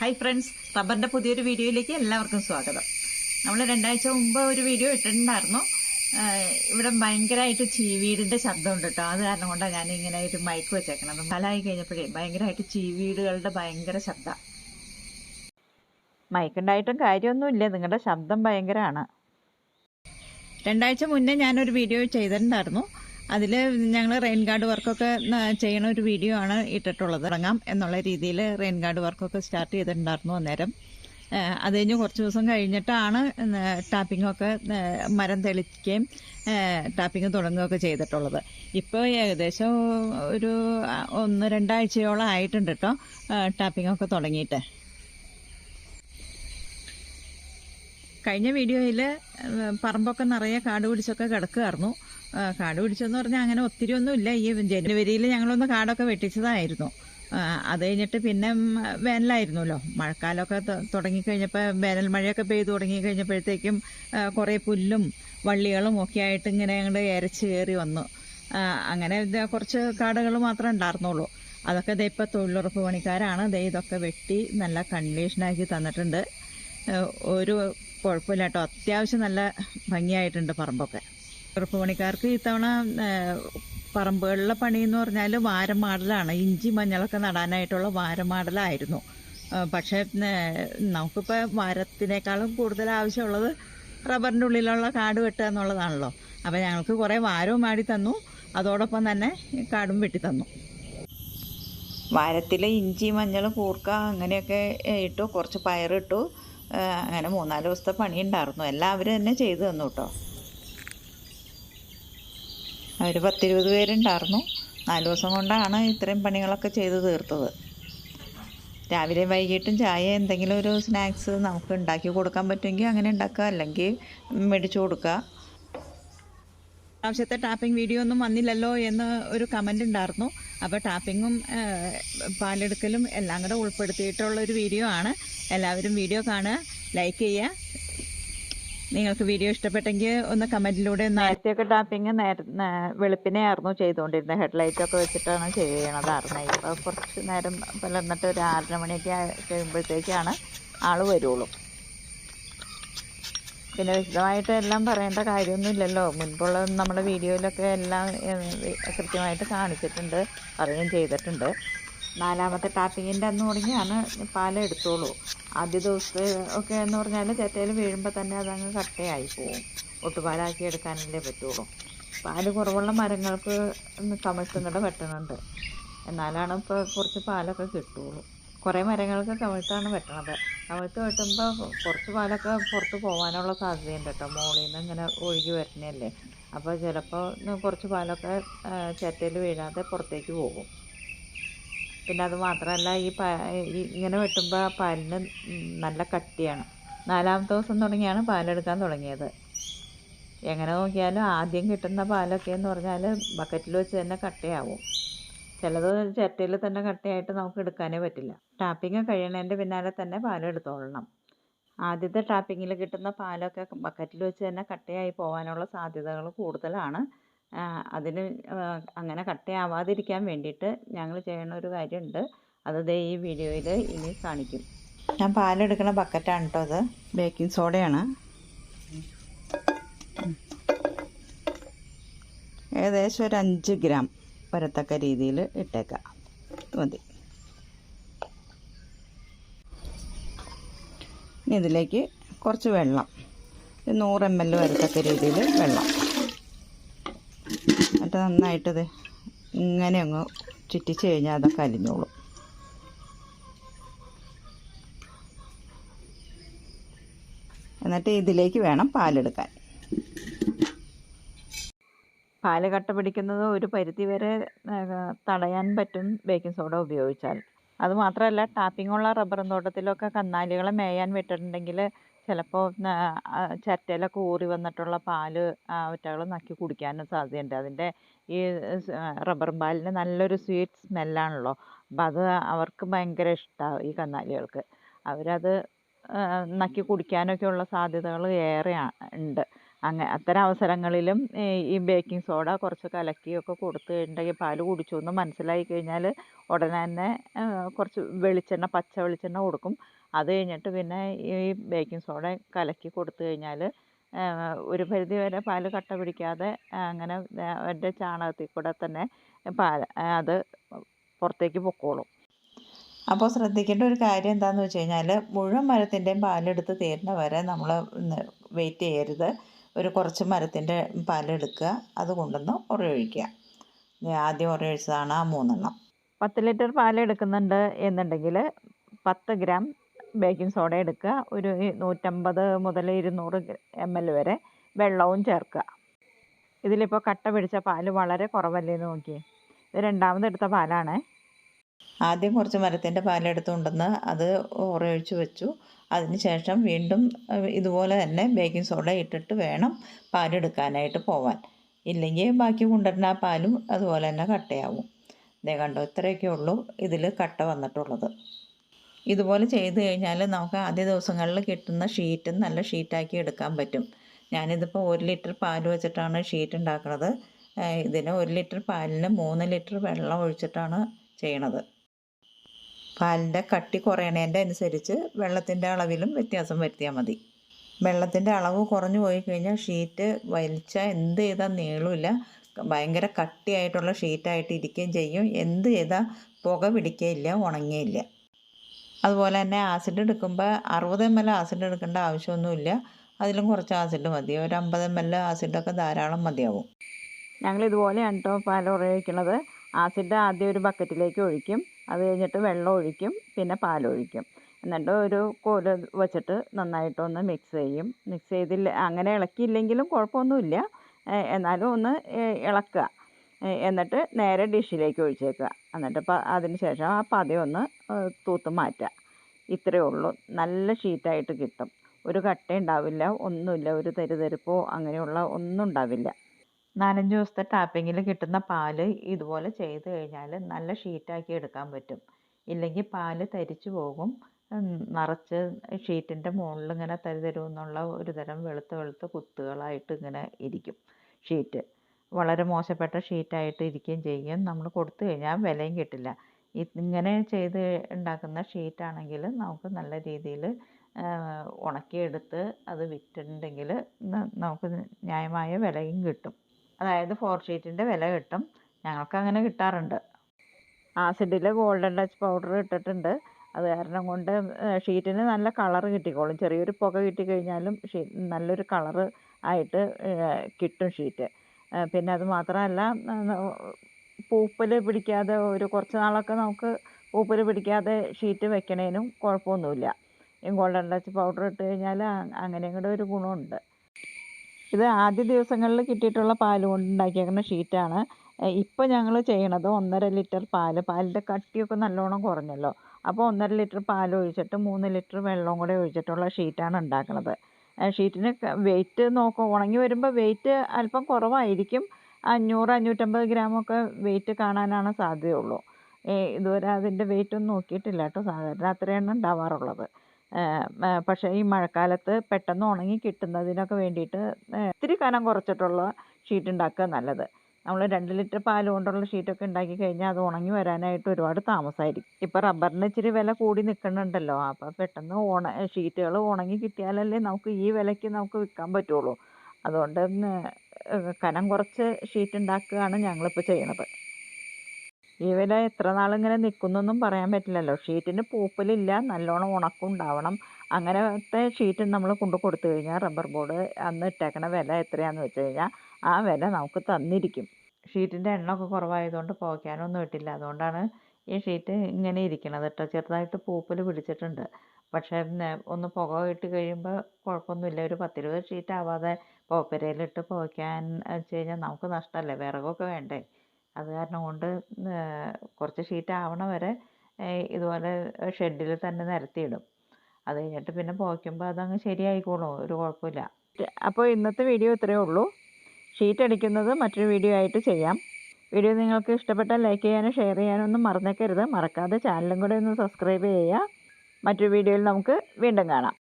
Hi friends റബ്ബറിന്റെ പുതിയൊരു വീഡിയോയിലേക്ക് എല്ലാവർക്കും സ്വാഗതം. നമ്മൾ രണ്ടാഴ്ച മുമ്പ് ഒരു വീഡിയോ ഇട്ടിട്ടുണ്ടായിരുന്നു. ഇവിടെ ഭയങ്കരമായിട്ട് ചീവീടിന്റെ ശബ്ദമുണ്ട് കേട്ടോ. അത് കാരണം കൊണ്ടാണ് ഞാൻ ഇങ്ങനെ ഒരു മൈക്ക് വെച്ചേക്കണത്. മലായി കഴിഞ്ഞപ്പോഴേ ഭയങ്കരമായിട്ട് ചീവീടുകളുടെ ഭയങ്കര ശബ്ദ. മൈക്കുണ്ടായിട്ടും കാര്യമൊന്നുമില്ല നിങ്ങളുടെ ശബ്ദം ഭയങ്കരമാണ് രണ്ടാഴ്ച മുന്നേ ഞാനൊരു വീഡിയോ ചെയ്തിട്ടുണ്ടായിരുന്നു. അതിൽ ഞങ്ങൾ റെയിൻ ഗാർഡ് വർക്കൊക്കെ ചെയ്യണ ഒരു വീഡിയോ ആണ് ഇട്ടിട്ടുള്ളത്. ഇറങ്ങാം എന്നുള്ള രീതിയിൽ റെയിൻ ഗാർഡ് വർക്കൊക്കെ സ്റ്റാർട്ട് ചെയ്തിട്ടുണ്ടായിരുന്നു അന്നേരം. അത് കഴിഞ്ഞ് കുറച്ച് ദിവസം കഴിഞ്ഞിട്ടാണ് ടാപ്പിങ്ങൊക്കെ മരം തെളിക്കുകയും ടാപ്പിംഗ് തുടങ്ങുകയൊക്കെ ചെയ്തിട്ടുള്ളത്. ഇപ്പോൾ ഏകദേശം ഒരു ഒന്ന് രണ്ടാഴ്ചയോളം ആയിട്ടുണ്ട് കേട്ടോ ടാപ്പിങ്ങൊക്കെ തുടങ്ങിയിട്ട്. കഴിഞ്ഞ വീഡിയോയിൽ പറമ്പൊക്കെ നിറയെ കാട് പിടിച്ചൊക്കെ കിടക്കുമായിരുന്നു കാട് പിടിച്ചെന്ന് പറഞ്ഞാൽ അങ്ങനെ ഒത്തിരി ഒന്നുമില്ല ഈ ജനുവരിയിൽ ഞങ്ങളൊന്ന് കാടൊക്കെ വെട്ടിച്ചതായിരുന്നു. അത് കഴിഞ്ഞിട്ട് പിന്നെ വേനലായിരുന്നല്ലോ. മഴക്കാലമൊക്കെ തുടങ്ങിക്കഴിഞ്ഞപ്പോൾ വേനൽ മഴയൊക്കെ പെയ്തു തുടങ്ങി കഴിഞ്ഞപ്പോഴത്തേക്കും കുറേ പുല്ലും വള്ളികളും ഒക്കെ ആയിട്ട് ഇങ്ങനെ ഞങ്ങൾ ഇരച്ച് കയറി വന്നു. അങ്ങനെ കുറച്ച് കാടുകൾ മാത്രമേ ഉണ്ടായിരുന്നുള്ളൂ. അതൊക്കെ ദേ ഇപ്പോൾ തൊഴിലുറപ്പ് പണിക്കാരാണ്. ദേ ഇതൊക്കെ വെട്ടി നല്ല കണ്ടീഷനാക്കി തന്നിട്ടുണ്ട്. ഒരു കുഴപ്പമില്ല കേട്ടോ. അത്യാവശ്യം നല്ല ഭംഗിയായിട്ടുണ്ട് പറമ്പൊക്കെ. ഉറപ്പ് പണിക്കാർക്ക് ഇത്തവണ പറമ്പുകളിലെ പണി എന്ന് പറഞ്ഞാൽ വാരമാടലാണ്. ഇഞ്ചി മഞ്ഞളൊക്കെ നടാനായിട്ടുള്ള വാരമാടലായിരുന്നു. മാടലായിരുന്നു പക്ഷേ നമുക്കിപ്പോൾ വാരത്തിനേക്കാളും കൂടുതൽ ആവശ്യമുള്ളത് റബ്ബറിന്റെ ഉള്ളിലുള്ള കാട് വെട്ടുക എന്നുള്ളതാണല്ലോ. അപ്പോൾ ഞങ്ങൾക്ക് കുറേ വാരവും മാടി തന്നു. അതോടൊപ്പം തന്നെ കാടും വെട്ടി തന്നു. വാരത്തിൽ ഇഞ്ചി മഞ്ഞൾ കൂർക്ക അങ്ങനെയൊക്കെ ഇട്ടു. കുറച്ച് പയറിട്ടു. അങ്ങനെ മൂന്നാൽ ദിവസത്തെ പണി ഉണ്ടായിരുന്നു എല്ലാവരും തന്നെ ചെയ്തു തന്നു കേട്ടോ. അവർ പത്തിരുപത് പേരുണ്ടായിരുന്നു നാല് ദിവസം കൊണ്ടാണ് ഇത്രയും പണികളൊക്കെ ചെയ്ത് തീർത്തത്. രാവിലെ വൈകിട്ടും ചായ എന്തെങ്കിലും ഒരു സ്നാക്സ് നമുക്ക് ഉണ്ടാക്കി കൊടുക്കാൻ പറ്റുമെങ്കിൽ അങ്ങനെ ഉണ്ടാക്കുക. അല്ലെങ്കിൽ മേടിച്ചു കൊടുക്കുക. ആവശ്യത്തെ ടാപ്പിംഗ് വീഡിയോ ഒന്നും വന്നില്ലല്ലോ എന്ന് ഒരു കമന്റ് ഉണ്ടായിരുന്നു അപ്പോൾ ടാപ്പിങ്ങും പാലെടുക്കലും എല്ലാം കൂടെ ഉൾപ്പെടുത്തിയിട്ടുള്ള ഒരു വീഡിയോ ആണ്. എല്ലാവരും വീഡിയോ കാണുക ലൈക്ക് ചെയ്യുക. നിങ്ങൾക്ക് വീഡിയോ ഇഷ്ടപ്പെട്ടെങ്കിൽ ഒന്ന് കമന്റിലൂടെ നേരത്തെയൊക്കെ ടാപ്പിംഗ് വെളുപ്പിനെ ആയിരുന്നു ചെയ്തുകൊണ്ടിരുന്നത് ഹെഡ്ലൈറ്റൊക്കെ വെച്ചിട്ടാണ് ചെയ്യണതായിരുന്നത് ഇപ്പോൾ കുറച്ച് നേരം പുലർന്നിട്ട് ഒരു ആറര മണിയൊക്കെ കഴിയുമ്പോഴത്തേക്കാണ് ആൾ വരുള്ളൂ. പിന്നെ വിശദമായിട്ട് എല്ലാം പറയേണ്ട കാര്യമൊന്നുമില്ലല്ലോ. മുൻപുള്ള നമ്മുടെ വീഡിയോയിലൊക്കെ എല്ലാം കൃത്യമായിട്ട് കാണിച്ചിട്ടുണ്ട്. പറയുകയും ചെയ്തിട്ടുണ്ട്. നാലാമത്തെ ടാപ്പിങ്ങിന്റെ അന്ന് തുടങ്ങിയാണ് പാൽ എടുത്തോളൂ. ആദ്യ ദിവസത്തെ ഒക്കെ എന്ന് പറഞ്ഞാൽ ചെറ്റയിൽ വീഴുമ്പോൾ തന്നെ അതങ്ങ് കട്ടയായി പോവും. ഒട്ടുപാലാക്കി എടുക്കാനല്ലേ പറ്റുള്ളൂ. പാൽ കുറവുള്ള മരങ്ങൾക്ക് കമിഴ്ത്തും കൂടെ വെട്ടണുണ്ട് എന്നാലാണ് ഇപ്പോൾ കുറച്ച് പാലൊക്കെ കിട്ടുള്ളൂ. കുറേ മരങ്ങൾക്ക് കമിഴ്ത്താണ് വെട്ടണത് കമിഴ്ത്ത് വെട്ടുമ്പോൾ കുറച്ച് പാലൊക്കെ പുറത്ത് പോകാനുള്ള സാധ്യതയുണ്ട് കേട്ടോ. മുകളിൽ നിന്ന് ഇങ്ങനെ ഒഴുകി വരുന്നതല്ലേ. അപ്പോൾ ചിലപ്പോൾ കുറച്ച് പാലൊക്കെ ചിരട്ടയിൽ വീഴാതെ പുറത്തേക്ക് പോകും. പിന്നെ അത് മാത്രമല്ല ഈ പ ഇങ്ങനെ വെട്ടുമ്പോൾ പാലിന് നല്ല കട്ടിയാണ്. നാലാമത്തെ ദിവസം തുടങ്ങിയാണ് പാലെടുക്കാൻ തുടങ്ങിയത്. എങ്ങനെ നോക്കിയാലും ആദ്യം കിട്ടുന്ന പാലൊക്കെ എന്ന് പറഞ്ഞാൽ ബക്കറ്റിൽ വെച്ച് തന്നെ കട്ടയാവും. ചിലത് ചിരട്ടയിൽ തന്നെ കട്ടയായിട്ട് നമുക്ക് എടുക്കാനേ പറ്റില്ല. ടാപ്പിങ് കഴിയണതിന്റെ പിന്നാലെ തന്നെ പാലെടുത്തോളണം. ആദ്യത്തെ ടാപ്പിങ്ങിൽ കിട്ടുന്ന പാലൊക്കെ ബക്കറ്റിൽ വെച്ച് തന്നെ കട്ടയായി പോകാനുള്ള സാധ്യതകൾ കൂടുതലാണ്. അതിന് അങ്ങനെ കട്ടയാവാതിരിക്കാൻ വേണ്ടിയിട്ട് ഞങ്ങൾ ചെയ്യണ ഒരു കാര്യമുണ്ട്. അത് ദേ ഈ വീഡിയോയിൽ ഇനി കാണിക്കും. ഞാൻ പാലെടുക്കുന്ന ബക്കറ്റാണ് കേട്ടോ അത്. ബേക്കിംഗ് സോഡയാണ്. ഏകദേശം ഒരു അഞ്ച് ഗ്രാം വരത്തക്ക രീതിയിൽ ഇട്ടേക്കാം. മതി. ഇനി ഇതിലേക്ക് കുറച്ച് വെള്ളം. നൂറ് എം എൽ വരത്തക്ക രീതിയിൽ വെള്ളം. എന്നിട്ട് നന്നായിട്ടത് ഇങ്ങനെ അങ്ങ് ചുറ്റിച്ച് കഴിഞ്ഞാൽ അതൊക്കെ അലിഞ്ഞോളും എന്നിട്ട് ഇതിലേക്ക് വേണം പാലെടുക്കാൻ. പാൽ കട്ട പിടിക്കുന്നത് ഒരു പരിധി വരെ തടയാൻ പറ്റും ബേക്കിംഗ് സോഡ ഉപയോഗിച്ചാൽ. അതുമാത്രമല്ല ടാപ്പിങ്ങുള്ള റബ്ബറും തോട്ടത്തിലൊക്കെ കന്നാലികളെ മേയാൻ വിട്ടിട്ടുണ്ടെങ്കിൽ ചിലപ്പോൾ ചിരട്ടയിലൊക്കെ ഊറി വന്നിട്ടുള്ള പാൽ അവറ്റകൾ നക്കി കുടിക്കാനും സാധ്യതയുണ്ട്. അതിന്റെ ഈ റബ്ബർ പാലിന് നല്ലൊരു സ്വീറ്റ് സ്മെല്ലാണല്ലോ. അപ്പം അത് അവർക്ക് ഭയങ്കര ഇഷ്ടമാണ് ഈ കന്നാലികൾക്ക്. അവരത് നക്കി കുടിക്കാനൊക്കെ ഉള്ള സാധ്യതകൾ ഏറെ ഉണ്ട്. അങ്ങ അത്തരം അവസരങ്ങളിലും ഈ ബേക്കിംഗ് സോഡ കുറച്ച് കലക്കിയൊക്കെ കൊടുത്ത് കഴിഞ്ഞിട്ടുണ്ടെങ്കിൽ പാൽ കുടിച്ചു എന്ന് മനസ്സിലായി കഴിഞ്ഞാൽ ഉടനെ തന്നെ കുറച്ച് വെളിച്ചെണ്ണ പച്ച വെളിച്ചെണ്ണ കൊടുക്കും. അത് കഴിഞ്ഞിട്ട് പിന്നെ ഈ ബേക്കിംഗ് സോഡ കലക്കി കൊടുത്തു കഴിഞ്ഞാൽ ഒരു പരിധി വരെ പാൽ കട്ട പിടിക്കാതെ അങ്ങനെ അവരുടെ ചാണകത്തിൽ കൂടെ തന്നെ പാൽ അത് പുറത്തേക്ക് പൊക്കോളും. അപ്പോൾ ശ്രദ്ധിക്കേണ്ട ഒരു കാര്യം എന്താണെന്ന് വെച്ച് കഴിഞ്ഞാൽ മുഴുവൻ മരത്തിന്റെയും പാലെടുത്ത് തീരുന്ന വരെ നമ്മൾ വെയിറ്റ് ചെയ്യരുത്. ഒരു കുറച്ച് മരത്തിന്റെ പാലെടുക്കുക അത് കൊണ്ടുവന്ന് ഉറയൊഴിക്കുക ആദ്യം ഉറയൊഴിച്ചതാണ് ആ മൂന്നെണ്ണം. പത്ത് ലിറ്റർ പാലെടുക്കുന്നുണ്ട് എന്നുണ്ടെങ്കിൽ പത്ത് ഗ്രാം ബേക്കിംഗ് സോഡ എടുക്കുക. ഒരു നൂറ്റമ്പത് മുതൽ ഇരുന്നൂറ് എം എൽ വരെ വെള്ളവും ചേർക്കുക. ഇതിലിപ്പോൾ കട്ട പിടിച്ച പാൽ വളരെ കുറവല്ലേ എന്ന് നോക്കിയേ. ഇത് രണ്ടാമത് എടുത്ത പാലാണ്. ആദ്യം കുറച്ച് മരത്തിന്റെ പാലെടുത്ത് കൊണ്ടുവന്ന് അത് ഉറയൊഴിച്ച് വെച്ചു. അതിന് ശേഷം വീണ്ടും ഇതുപോലെ തന്നെ ബേക്കിംഗ് സോഡ ഇട്ടിട്ട് വേണം പാലെടുക്കാനായിട്ട് പോവാൻ. ഇല്ലെങ്കിൽ ബാക്കി കൊണ്ടുവരുന്ന ആ പാലും അതുപോലെ തന്നെ കട്ടയാവും. ഇതേ കണ്ടോ ഇത്രയൊക്കെ ഉള്ളൂ ഇതിൽ കട്ട വന്നിട്ടുള്ളത്. ഇതുപോലെ ചെയ്ത് കഴിഞ്ഞാൽ നമുക്ക് ആദ്യ ദിവസങ്ങളിൽ കിട്ടുന്ന ഷീറ്റും നല്ല ഷീറ്റാക്കി എടുക്കാൻ പറ്റും. ഞാനിതിപ്പോൾ ഒരു ലിറ്റർ പാൽ വെച്ചിട്ടാണ് ഷീറ്റ് ഉണ്ടാക്കുന്നത് ഇതിന് ഒരു ലിറ്റർ പാലിന് മൂന്ന് ലിറ്റർ വെള്ളം ഒഴിച്ചിട്ടാണ് ചെയ്യണത്. പാലിന്റെ കട്ടി കുറയണേന്റെ അനുസരിച്ച് വെള്ളത്തിന്റെ അളവിലും വ്യത്യാസം വരുത്തിയാൽ മതി. വെള്ളത്തിന്റെ അളവ് കുറഞ്ഞു പോയി കഴിഞ്ഞാൽ ഷീറ്റ് വലിച്ചാൽ എന്ത് ചെയ്താൽ നീളില്ല. ഭയങ്കര കട്ടിയായിട്ടുള്ള ഷീറ്റായിട്ട് ഇരിക്കുകയും ചെയ്യും. എന്ത് ചെയ്താൽ പുക പിടിക്കുകയില്ല ഉണങ്ങിയില്ല. അതുപോലെ തന്നെ ആസിഡ് എടുക്കുമ്പോൾ അറുപത് എം എൽ ആസിഡ് എടുക്കേണ്ട ആവശ്യമൊന്നുമില്ല. അതിലും കുറച്ച് ആസിഡ് മതി. ഒരു അമ്പത് എം എൽ ആസിഡൊക്കെ ധാരാളം മതിയാവും. ഞങ്ങൾ ഇതുപോലെയാണ് കേട്ടോ പാൽ ഉപയോഗിക്കുന്നത് ആസിഡ് ആദ്യം ഒരു ബക്കറ്റിലേക്ക് ഒഴിക്കും. അത് കഴിഞ്ഞിട്ട് വെള്ളം ഒഴിക്കും. പിന്നെ പാൽ ഒഴിക്കും. എന്നിട്ട് ഒരു കോൽ വെച്ചിട്ട് നന്നായിട്ടൊന്ന് മിക്സ് ചെയ്യും. മിക്സ് ചെയ്തില്ല അങ്ങനെ ഇളക്കിയില്ലെങ്കിലും കുഴപ്പമൊന്നുമില്ല. എന്നാലും ഒന്ന് ഇളക്കുക. എന്നിട്ട് നേരെ ഡിഷിലേക്ക് ഒഴിച്ചേക്കുക. എന്നിട്ട് അതിന് ശേഷം ആ പതയൊന്ന് തൂത്ത് മാറ്റുക. ഇത്രയേ ഉള്ളൂ. നല്ല ഷീറ്റായിട്ട് കിട്ടും. ഒരു കട്ട ഉണ്ടാവില്ല ഒന്നുമില്ല. ഒരു തരിതരിപ്പോ അങ്ങനെയുള്ള ഒന്നും ഉണ്ടാവില്ല. നാലഞ്ച് ദിവസത്തെ ടാപ്പിങ്ങിൽ കിട്ടുന്ന പാൽ ഇതുപോലെ ചെയ്ത് കഴിഞ്ഞാൽ നല്ല ഷീറ്റാക്കി എടുക്കാൻ പറ്റും. ഇല്ലെങ്കിൽ പാൽ തരിച്ചു പോകും. നിറച്ച് ഷീറ്റിന്റെ മുകളിൽ ഇങ്ങനെ തരിതരുമെന്നുള്ള ഒരു തരം വെളുത്ത വെളുത്ത കുത്തുകളായിട്ട് ഇങ്ങനെ ഇരിക്കും ഷീറ്റ്. വളരെ മോശപ്പെട്ട ഷീറ്റായിട്ട് ഇരിക്കുകയും ചെയ്യും നമ്മൾ കൊടുത്തു കഴിഞ്ഞാൽ വിലയും കിട്ടില്ല. ഇങ്ങനെ ചെയ്ത് ഉണ്ടാക്കുന്ന ഷീറ്റാണെങ്കിൽ നമുക്ക് നല്ല രീതിയിൽ ഉണക്കിയെടുത്ത് അത് വിറ്റിട്ടുണ്ടെങ്കിൽ നമുക്ക് ന്യായമായ വിലയും കിട്ടും. അതായത് ഫോർ ഷീറ്റിന്റെ വില കിട്ടും. ഞങ്ങൾക്ക് അങ്ങനെ കിട്ടാറുണ്ട്. ആസിഡിൽ ഗോൾഡൻ ടച്ച് പൗഡർ ഇട്ടിട്ടുണ്ട്. അത് കാരണം കൊണ്ട് ഷീറ്റിന് നല്ല കളർ കിട്ടിക്കോളും. ചെറിയൊരു പുക കിട്ടിക്കഴിഞ്ഞാലും ഷീ നല്ലൊരു കളർ ആയിട്ട് കിട്ടും ഷീറ്റ്. പിന്നെ അത് മാത്രമല്ല പൂപ്പൽ പിടിക്കാതെ ഒരു കുറച്ച് നാളൊക്കെ നമുക്ക് പൂപ്പൽ പിടിക്കാതെ ഷീറ്റ് വെക്കണേനും കുഴപ്പമൊന്നുമില്ല. ഈ ഗോൾഡൻ ടച്ച് പൗഡർ ഇട്ട് കഴിഞ്ഞാൽ അങ്ങനെ കൂടെ ഒരു ഗുണമുണ്ട്. ഇത് ആദ്യ ദിവസങ്ങളിൽ കിട്ടിയിട്ടുള്ള പാൽ കൊണ്ട് ഉണ്ടാക്കിയേക്കുന്ന ഷീറ്റാണ്. ഇപ്പോൾ ഞങ്ങൾ ചെയ്യണത് ഒന്നര ലിറ്റർ പാൽ. പാലിന്റെ കട്ടിയൊക്കെ നല്ലോണം കുറഞ്ഞല്ലോ. അപ്പോൾ ഒന്നര ലിറ്റർ പാൽ ഒഴിച്ചിട്ട് മൂന്ന് ലിറ്റർ വെള്ളവും കൂടെ ഒഴിച്ചിട്ടുള്ള ഷീറ്റാണ് ഉണ്ടാക്കുന്നത് ഷീറ്റിന് വെയിറ്റ് നോക്കും. ഉണങ്ങി വരുമ്പോൾ വെയിറ്റ് അല്പം കുറവായിരിക്കും. അഞ്ഞൂറ് അഞ്ഞൂറ്റമ്പത് ഗ്രാമൊക്കെ വെയിറ്റ് കാണാനാണ് സാധ്യതയുള്ളൂ. ഇതുവരെ അതിന്റെ വെയിറ്റ് ഒന്നും നോക്കിയിട്ടില്ല കേട്ടോ. സാധാരണ അത്രയാണ് ഉണ്ടാവാറുള്ളത്. പക്ഷേ ഈ മഴക്കാലത്ത് പെട്ടെന്ന് ഉണങ്ങി കിട്ടുന്നതിനൊക്കെ വേണ്ടിയിട്ട് ഇത്തിരി കനം കുറച്ചിട്ടുള്ള ഷീറ്റ് ഉണ്ടാക്കുക നല്ലത്. നമ്മൾ രണ്ട് ലിറ്റർ പാൽ കൊണ്ടുള്ള ഷീറ്റൊക്കെ ഉണ്ടാക്കി കഴിഞ്ഞാൽ അത് ഉണങ്ങി വരാനായിട്ട് ഒരുപാട് താമസമായിരിക്കും ഇപ്പോൾ റബ്ബറിന് ഇച്ചിരി വില കൂടി നിൽക്കുന്നുണ്ടല്ലോ അപ്പോൾ പെട്ടെന്ന് ഉണ ഷീറ്റുകൾ ഉണങ്ങി കിട്ടിയാലല്ലേ നമുക്ക് ഈ വിലയ്ക്ക് നമുക്ക് വിൽക്കാൻ പറ്റുള്ളൂ. അതുകൊണ്ട് കനം കുറച്ച് ഷീറ്റ് ഉണ്ടാക്കുകയാണ് ഞങ്ങളിപ്പോൾ ചെയ്യണത്. വില എത്ര നാളിങ്ങനെ നിൽക്കുന്നൊന്നും പറയാൻ പറ്റില്ലല്ലോ. ഷീറ്റിന് പൂപ്പലില്ല നല്ലോണം ഉണക്കം ഉണ്ടാവണം. അങ്ങനത്തെ ഷീറ്റ് നമ്മൾ കൊണ്ട് കൊടുത്തു കഴിഞ്ഞാൽ റബ്ബർ ബോർഡ് അന്ന് ഇട്ടേക്കണ വില എത്രയാണെന്ന് വെച്ച് കഴിഞ്ഞാൽ ആ വില നമുക്ക് തന്നിരിക്കും. ഷീറ്റിന്റെ എണ്ണമൊക്കെ കുറവായതുകൊണ്ട് പോകാനൊന്നും ഇട്ടില്ല. അതുകൊണ്ടാണ് ഈ ഷീറ്റ് ഇങ്ങനെ ഇരിക്കണത് കേട്ടോ ചെറുതായിട്ട് പൂപ്പൽ പിടിച്ചിട്ടുണ്ട്. പക്ഷേ ഒന്ന് പുക ഇട്ട് കഴിയുമ്പോൾ കുഴപ്പമൊന്നുമില്ല. ഒരു പത്തിരുപത് ഷീറ്റ് ആവാതെ പോപ്പരയിലിട്ട് പുകയ്ക്കാൻ വെച്ച് കഴിഞ്ഞാൽ നമുക്ക് നഷ്ടമല്ലേ വിറകൊക്കെ വേണ്ടേ? അത് കാരണം കൊണ്ട് കുറച്ച് ഷീറ്റ് ആവണ വരെ ഇതുപോലെ ഷെഡിൽ തന്നെ നിരത്തിയിടും. അത് കഴിഞ്ഞിട്ട് പിന്നെ പുകയ്ക്കുമ്പോൾ അതങ്ങ് ശരിയായിക്കോളും ഒരു കുഴപ്പമില്ല. അപ്പോൾ ഇന്നത്തെ വീഡിയോ ഇത്രയേ ഉള്ളൂ. ഷീറ്റ് അടിക്കുന്നത് മറ്റൊരു വീഡിയോ ആയിട്ട് ചെയ്യാം. വീഡിയോ നിങ്ങൾക്ക് ഇഷ്ടപ്പെട്ടാൽ ലൈക്ക് ചെയ്യാനും ഷെയർ ചെയ്യാനും ഒന്നും മറന്നേക്കരുത്. മറക്കാതെ ചാനലും കൂടെ ഒന്ന് സബ്സ്ക്രൈബ് ചെയ്യുക. മറ്റൊരു വീഡിയോയിൽ നമുക്ക് വീണ്ടും കാണാം.